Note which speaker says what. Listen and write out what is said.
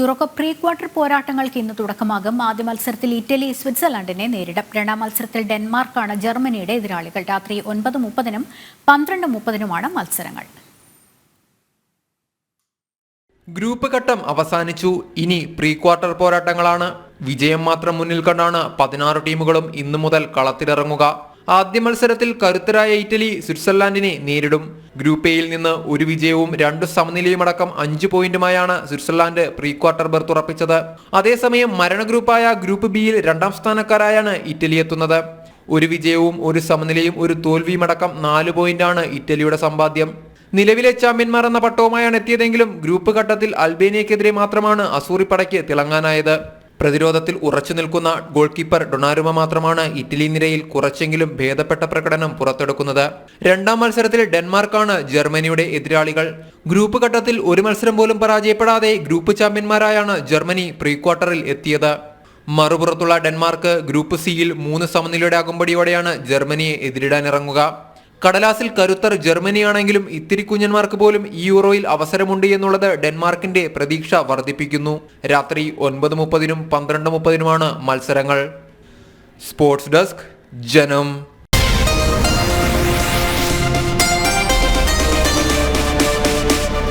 Speaker 1: Euro Cup pre quarter പോരാട്ടങ്ങൾക്ക് ഇന്ന് തുടക്കമാകും. ആദ്യ മത്സരത്തിൽ ഇറ്റലി സ്വിറ്റ്സർലൻഡിനെ നേരിടും. രണ്ടാം മത്സരത്തിൽ ഡെൻമാർക്കാണ് ജർമ്മനിയുടെ എതിരാളികൾ. രാത്രി ഒൻപത് മുപ്പതിനും പന്ത്രണ്ട് മുപ്പതിനുമാണ് മത്സരങ്ങൾ.
Speaker 2: ഗ്രൂപ്പ് ഘട്ടം അവസാനിച്ചു. ഇനി പ്രീ ക്വാർട്ടർ പോരാട്ടങ്ങളാണ്. വിജയം മാത്രം മുന്നിൽ കണ്ടാണ് പതിനാറ് ടീമുകളും ഇന്നു മുതൽ കളത്തിലിറങ്ങുക. ആദ്യ മത്സരത്തിൽ കരുത്തരായ ഇറ്റലി സ്വിറ്റ്സർലാൻഡിനെ നേരിടും. ഗ്രൂപ്പ് എയിൽ നിന്ന് ഒരു വിജയവും രണ്ട് സമനിലയുമടക്കം അഞ്ച് പോയിന്റുമായാണ് സ്വിറ്റ്സർലാൻഡ് പ്രീ ക്വാർട്ടർ ബർത്ത് ഉറപ്പിച്ചത്. അതേസമയം മരണ ഗ്രൂപ്പായ ഗ്രൂപ്പ് ബിയിൽ രണ്ടാം സ്ഥാനക്കാരായാണ് ഇറ്റലി എത്തുന്നത്. ഒരു വിജയവും ഒരു സമനിലയും ഒരു തോൽവിയുമടക്കം നാല് പോയിന്റാണ് ഇറ്റലിയുടെ സമ്പാദ്യം. നിലവിലെ ചാമ്പ്യന്മാർ എന്ന പട്ടവുമായാണ് എത്തിയതെങ്കിലും ഗ്രൂപ്പ് ഘട്ടത്തിൽ അൽബേനിയക്കെതിരെ മാത്രമാണ് അസൂറിപ്പടയ്ക്ക് തിളങ്ങാനായത്. പ്രതിരോധത്തിൽ ഉറച്ചു നിൽക്കുന്ന ഗോൾ കീപ്പർ ഡൊണാരുമ മാത്രമാണ് ഇറ്റലി നിരയിൽ കുറച്ചെങ്കിലും ഭേദപ്പെട്ട പ്രകടനം പുറത്തെടുക്കുന്നത്. രണ്ടാം മത്സരത്തിൽ ഡെൻമാർക്കാണ് ജർമ്മനിയുടെ എതിരാളികൾ. ഗ്രൂപ്പ് ഘട്ടത്തിൽ ഒരു മത്സരം പോലും പരാജയപ്പെടാതെ ഗ്രൂപ്പ് ചാമ്പ്യന്മാരായാണ് ജർമ്മനി പ്രീ ക്വാർട്ടറിൽ എത്തിയത്. മറുപുറത്തുള്ള ഡെൻമാർക്ക് ഗ്രൂപ്പ് സിയിൽ മൂന്ന് സമനിലയുടെ അകമ്പടിയോടെയാണ് ജർമ്മനിയെ എതിരിടാനിറങ്ങുക. കടലാസിൽ കരുത്തർ ജർമ്മനിയാണെങ്കിലും ഇത്തിരി കുഞ്ഞന്മാർക്ക് പോലും ഈ യൂറോയിൽ അവസരമുണ്ട് എന്നുള്ളത് ഡെൻമാർക്കിന്റെ പ്രതീക്ഷ വർദ്ധിപ്പിക്കുന്നു. രാത്രി ഒൻപത് മുപ്പതിനും പന്ത്രണ്ട് മുപ്പതിനുമാണ് മത്സരങ്ങൾ. സ്പോർട്സ് ഡെസ്ക് ജനം